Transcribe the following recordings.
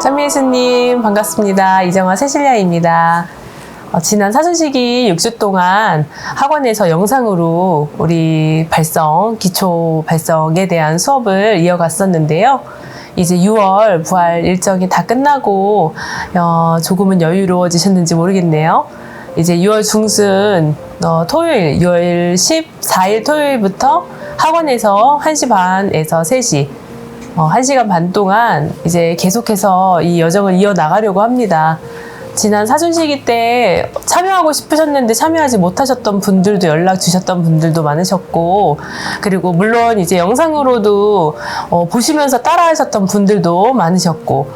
찬미 예수님 반갑습니다. 이정화 세실리아입니다. 어, 지난 사순시기 6주 동안 학원에서 영상으로 우리 발성, 기초 발성에 대한 수업을 이어갔었는데요. 이제 6월 부활 일정이 다 끝나고 어, 조금은 여유로워지셨는지 모르겠네요. 이제 6월 중순 어, 토요일 6월 14일 토요일부터 학원에서 1시 반에서 3시 어, 1시간 반 동안 이제 계속해서 이 여정을 이어나가려고 합니다. 지난 사준시기 때 참여하고 싶으셨는데 참여하지 못하셨던 분들도 연락 주셨던 분들도 많으셨고, 그리고 물론 이제 영상으로도 어, 보시면서 따라 하셨던 분들도 많으셨고,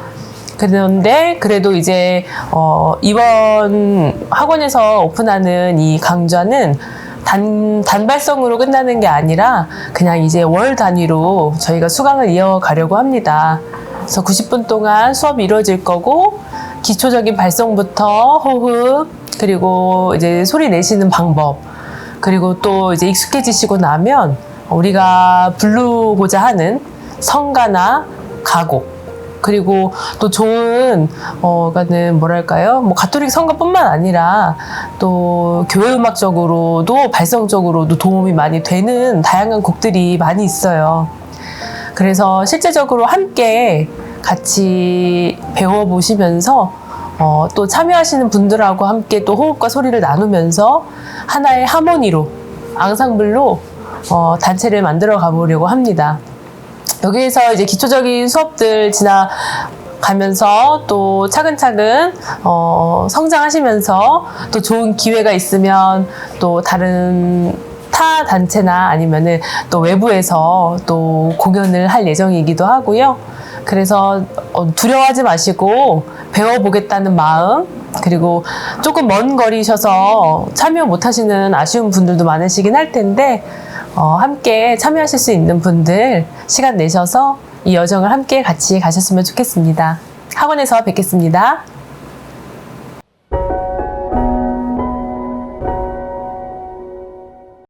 그런데 그래도 이제 어, 이번 학원에서 오픈하는 이 강좌는 단, 단발성으로 끝나는 게 아니라 그냥 이제 월 단위로 저희가 수강을 이어가려고 합니다. 그래서 90분 동안 수업이 이루어질 거고 기초적인 발성부터 호흡 그리고 이제 소리 내시는 방법 그리고 또 이제 익숙해지시고 나면 우리가 부르고자 하는 성가나 가곡 그리고 또 좋은 어가는 뭐랄까요 뭐 가톨릭 성가뿐만 아니라 또 교회 음악적으로도 발성적으로도 도움이 많이 되는 다양한 곡들이 많이 있어요. 그래서 실제적으로 함께 같이 배워 보시면서 어, 또 참여하시는 분들하고 함께 또 호흡과 소리를 나누면서 하나의 하모니로 앙상블로 어, 단체를 만들어 가보려고 합니다. 여기에서 이제 기초적인 수업들 지나 가면서 또 차근차근 어, 성장하시면서 또 좋은 기회가 있으면 또 다른 타 단체나 아니면은 또 외부에서 또 공연을 할 예정이기도 하고요. 그래서 어, 두려워하지 마시고 배워보겠다는 마음 그리고 조금 먼 거리셔서 참여 못하시는 아쉬운 분들도 많으시긴 할 텐데 어, 함께 참여하실 수 있는 분들 시간 내셔서 이 여정을 함께 같이 가셨으면 좋겠습니다. 학원에서 뵙겠습니다.